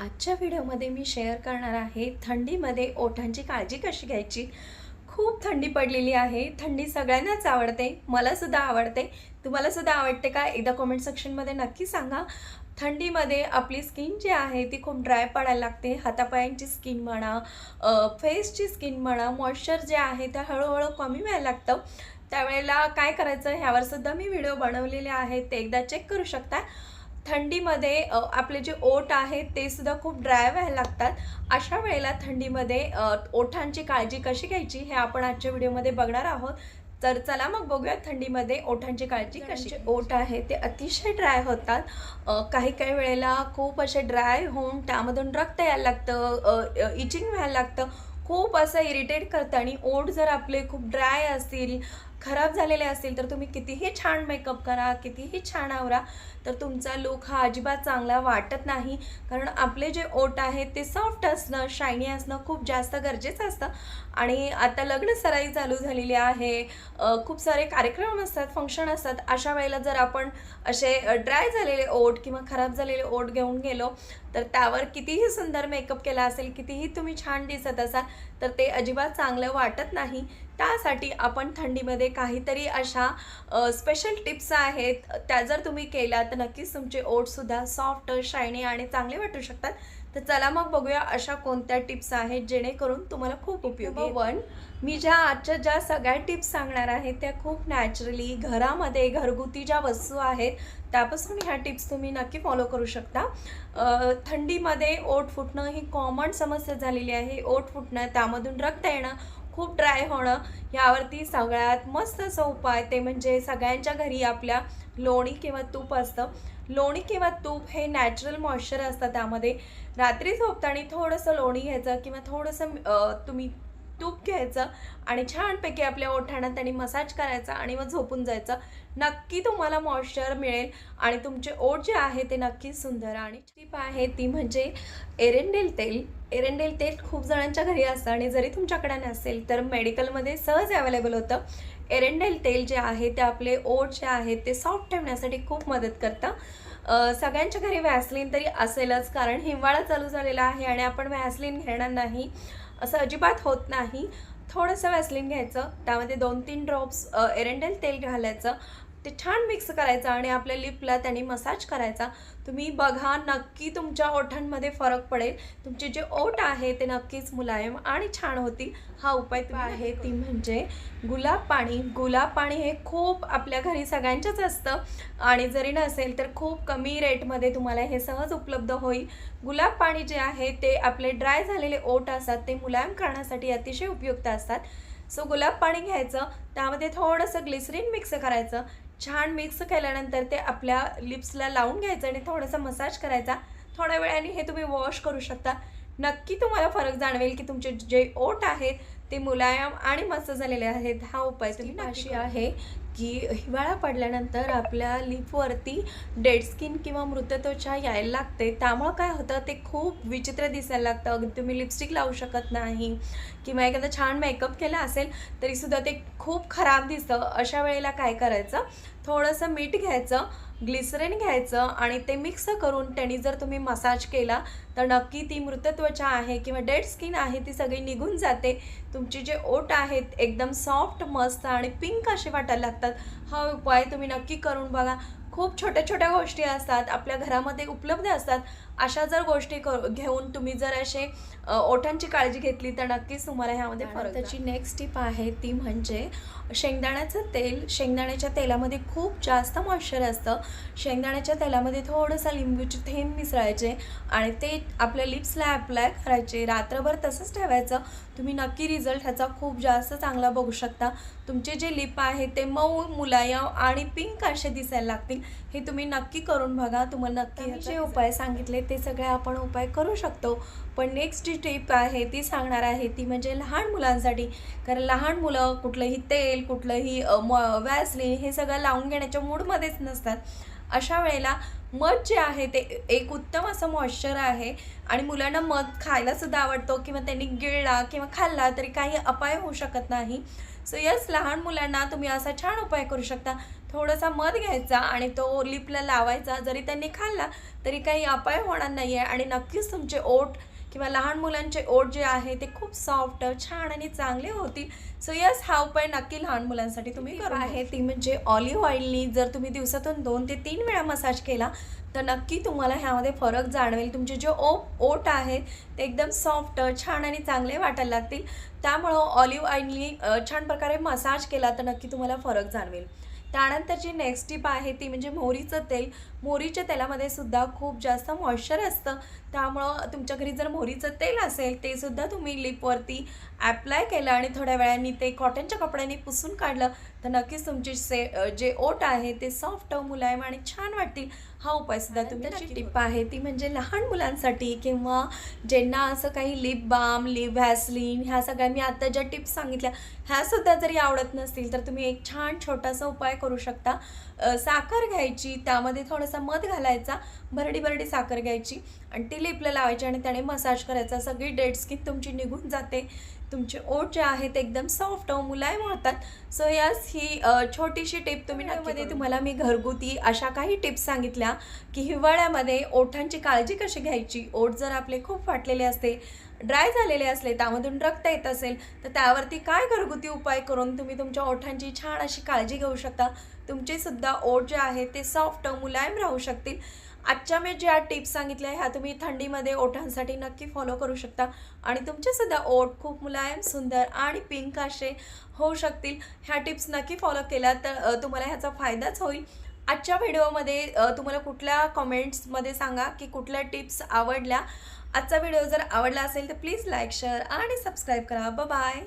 आजच्या व्हिडिओमध्ये मी शेअर करणार आहे थंडीमध्ये ओठांची काळजी कशी घ्यायची? खूप थंडी पडलेली आहे. थंडी सगळ्यांनाच आवडते. मला सुद्धा आवडते. तुम्हालासुद्धा आवडते का? एकदा कमेंट सेक्शनमध्ये नक्की सांगा. थंडीमध्ये आपली स्किन जी आहे ती खूप ड्राय पडायला लागते. हातापायांची स्किन म्हणा फेसची स्किन म्हणा मॉइश्चर जे आहे ते हळूहळू कमी व्हायला लागतं. त्यावेळेला काय करायचं? ह्यावरसुद्धा मी व्हिडिओ बनवलेले आहेत. ते एकदा चेक करू शकता. थंडीमध्ये आपले जे ओठ आहेत ते सुद्धा खूप ड्राय व्हायला लागतात. अशा वेळेला थंडीमध्ये ओठांची काळजी कशी घ्यायची हे आपण आजच्या व्हिडिओमध्ये बघणार आहोत. तर चला मग बघूया थंडीमध्ये ओठांची काळजी कशी. ओठ आहे ते अतिशय ड्राय होतात. काही काही वेळेला खूप असे ड्राय होऊन त्यामधून रक्त यायला लागतं इचिंग व्हायला लागतं. खूप असं इरिटेट करतं आणि ओठ जर आपले खूप ड्राय असतील खराब झालेले असतील तर तुम्ही कितीही छान मेकअप करा कितीही छान आवरा तर तुमचा लुक हा अजिबात चांगला वाटत नाही. कारण आपले जे ओठ आहेत ते सॉफ्ट असणं शायनी असणं खूप जास्त गरजेचं असतं. आणि आता लग्न सराई चालू झालेली आहे. खूप सारे कार्यक्रम असतात फंक्शन असतात. अशा वेळेला जर आपण असे ड्राय झालेले ओठ किंवा खराब झालेले ओठ घेऊन गेलो तर त्यावर कितीही सुंदर मेकअप केला असेल कितीही तुम्ही छान दिसत असाल तर ते अजिबात चांगलं वाटत नाही. त्यासाठी आपण थंडीमध्ये काहीतरी अशा स्पेशल टिप्स आहेत. त्या जर तुम्ही केल्या तर नक्कीच तुमचे ओठसुद्धा सॉफ्ट शायनी आणि चांगले वाटू शकतात. तर चला मग बघूया अशा कोणत्या टिप्स आहेत जेणेकरून तुम्हाला खूप उपयोगी वन मी ज्या आजच्या ज्या सगळ्या टिप्स सांगणार आहे त्या खूप नॅचरली घरामध्ये घरगुती ज्या वस्तू आहेत त्यापासून ह्या टिप्स तुम्ही नक्की फॉलो करू शकता. थंडीमध्ये ओठ फुटणं ही कॉमन समस्या झालेली आहे. ओठ फुटणं त्यामधून रक्त येणं खूप ड्राय होणं ह्यावरती सगळ्यात मस्त असा उपाय ते म्हणजे सगळ्यांच्या घरी आपल्या लोणी किंवा तूप असतं. लोणी किंवा तूप हे नॅचरल मॉइश्चर असतं त्यामध्ये. रात्री झोपताना थोडंसं लोणी घ्यायचं किंवा थोडंसं तुम्ही तूप घ्यायचं आणि छानपैकी आपल्या ओठांना त्यांनी मसाज करायचा आणि मग झोपून जायचं. नक्की तुम्हाला मॉइश्चर मिळेल आणि तुमचे ओठ जे आहे ते नक्कीच सुंदर आणि टीप आहे. ती म्हणजे एरेंडेल तेल. एरेंडेल तेल खूप जणांच्या घरी असतं आणि जरी तुमच्याकडे नसेल तर मेडिकलमध्ये सहज अवेलेबल होतं. एरेंडेल तेल जे आहे ते आपले ओठ जे आहेत ते सॉफ्ट ठेवण्यासाठी खूप मदत करतं. सगळ्यांच्या घरी व्हॅसलिन तरी असेलच कारण हिवाळा चालू झालेला आहे आणि आपण व्हॅसलिन घेणार नाही. असं अजिबात होत नाही. थोडंसं वॅसलिन घ्यायचं. त्यामध्ये दोन तीन ड्रॉप्स एरेंडेल तेल घालायचं. ते छान मिक्स करायचं आणि आपल्या लिपला त्यांनी मसाज करायचा. तुम्ही बघा नक्की तुमच्या ओठांमध्ये फरक पडेल. तुमचे जे ओठ आहे ते नक्कीच मुलायम आणि छान होतील. हा उपाय तुम्ही आहे ती म्हणजे गुलाब पाणी. गुलाब पाणी हे खूप आपल्या घरी सगळ्यांच्याच असतं. आणि जरी नसेल तर खूप कमी रेटमध्ये तुम्हाला हे सहज उपलब्ध होईल. गुलाब पाणी जे आहे ते आपले ड्राय झालेले ओठ असतात ते मुलायम करण्यासाठी अतिशय उपयुक्त असतात. सो गुलाब पाणी घ्यायचं. त्यामध्ये थोडंसं ग्लिसरीन मिक्स करायचं. छान मिक्स केल्यानंतर ते आपल्या लिप्सला लावून घ्यायचं आणि थोडंसं मसाज करायचा. थोड्या वेळाने हे तुम्ही वॉश करू शकता. नक्की तुम्हाला फरक जाणवेल की तुमचे जे ओठ आहेत ते मुलायम आणि मस्त झालेले आहेत. हा उपाय तुम्ही अशी आहे. की हिवाळा पडल्यानंतर आपल्या लिपवरती डेड स्किन किंवा मृत त्वचा यायला लागते. त्यामुळं काय होतं ते खूप विचित्र दिसायला लागतं. अगदी तुम्ही लिपस्टिक लावू शकत नाही किंवा एखादा छान मेकअप केला असेल तरीसुद्धा ते खूप खराब दिसतं. अशा वेळेला काय करायचं? थोडंसं मीठ घ्यायचं ग्लिसरीन घ्यायचं आणि ते मिक्स करून त्यांनी जर तुम्ही मसाज केला तर नक्की ती मृत त्वचा आहे किंवा डेड स्किन आहे ती सगळी निघून जाते. तुमची जे ओट आहेत एकदम सॉफ्ट मस्त आणि पिंक असे वाटायला लागतात. हा उपाय तुम्ही नक्की करून बघा. खूप छोट्या छोट्या गोष्टी असतात आपल्या घरामध्ये उपलब्ध असतात अशा जर गोष्टी कर घेऊन तुम्ही जर असे ओठांची काळजी घेतली तर नक्कीच तुम्हाला ह्यामध्ये फरक त्याची नेक्स्ट टिप आहे ती म्हणजे शेंगदाण्याचं तेल शेंगदाण्याच्या तेलामध्ये खूप जास्त मॉइश्चर असतं. शेंगदाण्याच्या तेलामध्ये थोडंसं लिंबूचे थेंब मिसळायचे आणि ते आपल्या लिप्सला अप्लाय करायचे. रात्रभर तसंच ठेवायचं. तुम्ही नक्की रिझल्ट ह्याचा खूप जास्त चांगला बघू शकता. तुमचे जे लिप आहे ते मऊ मुलायम आणि पिंक असे दिसायला लागतील. हे तुम्ही नक्की करून बघा. तुम्हाला नक्की जे उपाय सांगितले ते सगळे आपण उपाय करू शकतो. पण नेक्स्ट जी टिप आहे ती सांगणार आहे ती म्हणजे लहान मुलांसाठी. कारण लहान मुलं कुठलंही तेल कुठलंही म वॅसलिन हे सगळं लावून घेण्याच्या मूडमध्येच नसतात. अशा वेळेला मध जे आहे ते एक उत्तम असं मॉइश्चर आहे आणि मुलांना मध खायला सुद्धा आवडतो किंवा त्यांनी गिळला किंवा खाल्ला तरी काही अपाय होऊ शकत नाही. सो यस लहान मुलांना तुम्ही असा छान उपाय करू शकता. थोडासा मध घ्यायचा आणि तो लिपला लावायचा. जरी त्यांनी खाल्ला तरी काही अपाय होणार नाही आहे आणि नक्कीच तुमचे ओठ किंवा लहान मुलांचे ओठ जे आहे ते खूप सॉफ्ट छान आणि चांगले होतील. सो यस हा उपाय नक्की लहान मुलांसाठी तुम्ही करू आहे ती म्हणजे ऑलिव्ह ऑइलनी जर तुम्ही दिवसातून दोन ते तीन वेळा मसाज केला तर नक्की तुम्हाला ह्यामध्ये फरक जाणवेल. तुमचे जे ओ ओठ आहेत ते एकदम सॉफ्ट छान आणि चांगले वाटायला लागतील. त्यामुळं ऑलिव्ह ऑइलनी छान प्रकारे मसाज केला तर नक्की तुम्हाला फरक जाणवेल. त्यानंतर जी नेक्स्ट टिप आहे ती म्हणजे मोहरीचं तेल. मोहरीच्या तेलामध्ये सुद्धा खूप जास्त मॉइश्चर असतं. त्यामुळं तुमच्या घरी जर मोहरीचं तेल असेल ते सुद्धा तुम्ही लिपवरती ॲप्लाय केलं आणि थोड्या वेळाने ते कॉटनच्या कपड्याने पुसून काढलं तर नक्कीच तुमचे से जे ओठ आहे ते सॉफ्ट मुलायम आणि छान वाटतील. हा उपाय सुद्धा तुम्ही नक्की टिप आहे. ती म्हणजे लहान मुलांसाठी किंवा ज्यांना असं काही लिप बाम लिप व्हॅसलिन ह्या सगळ्या मी आता ज्या टिप्स सांगितल्या ह्या सुद्धा जरी आवडत नसतील तर तुम्ही एक छान छोटासा उपाय करू शकता. साखर घ्यायची त्यामध्ये थोडासा मध घालायचा भरडी भरडी साखर घ्यायची आणि ती लिपला लावायची आणि त्याने मसाज करायचा. सगळी डेड स्किन तुमची निघून जाते. तुमचे ओठ जे आहेत ते एकदम सॉफ्ट मुलायम होतात. सो यस ही छोटीशी टिप तुम्ही मध्ये तुम्हाला मी घरगुती अशा काही टिप्स सांगितल्या की हिवाळ्यामध्ये ओठांची काळजी कशी घ्यायची? ओठ जर आपले खूप फाटलेले असते ड्राय झालेले असले त्यामधून रक्त येत असेल तर त्यावरती काय घरगुती उपाय करून तुम्ही तुमच्या ओठांची छान अशी काळजी घेऊ शकता? तुमचे सुद्धा ओठ जे आहे ते सॉफ्ट मुलायम राहू शकतील. आजच्या मी ज्या टिप्स सांगितल्या ह्या तुम्ही थंडीमध्ये ओठांसाठी नक्की फॉलो करू शकता. आणि तुमचेसुद्धा ओठ खूप मुलायम सुंदर आणि पिंक असे होऊ शकतील. ह्या टिप्स नक्की फॉलो केल्या तर तुम्हाला ह्याचा फायदाच होईल. आजच्या व्हिडिओमध्ये तुम्हाला कुठल्या कमेंट्समध्ये सांगा की कुठल्या टिप्स आवडल्या. आजचा व्हिडिओ जर आवडला असेल तर प्लीज लाईक शेअर आणि सबस्क्राईब करा. बाय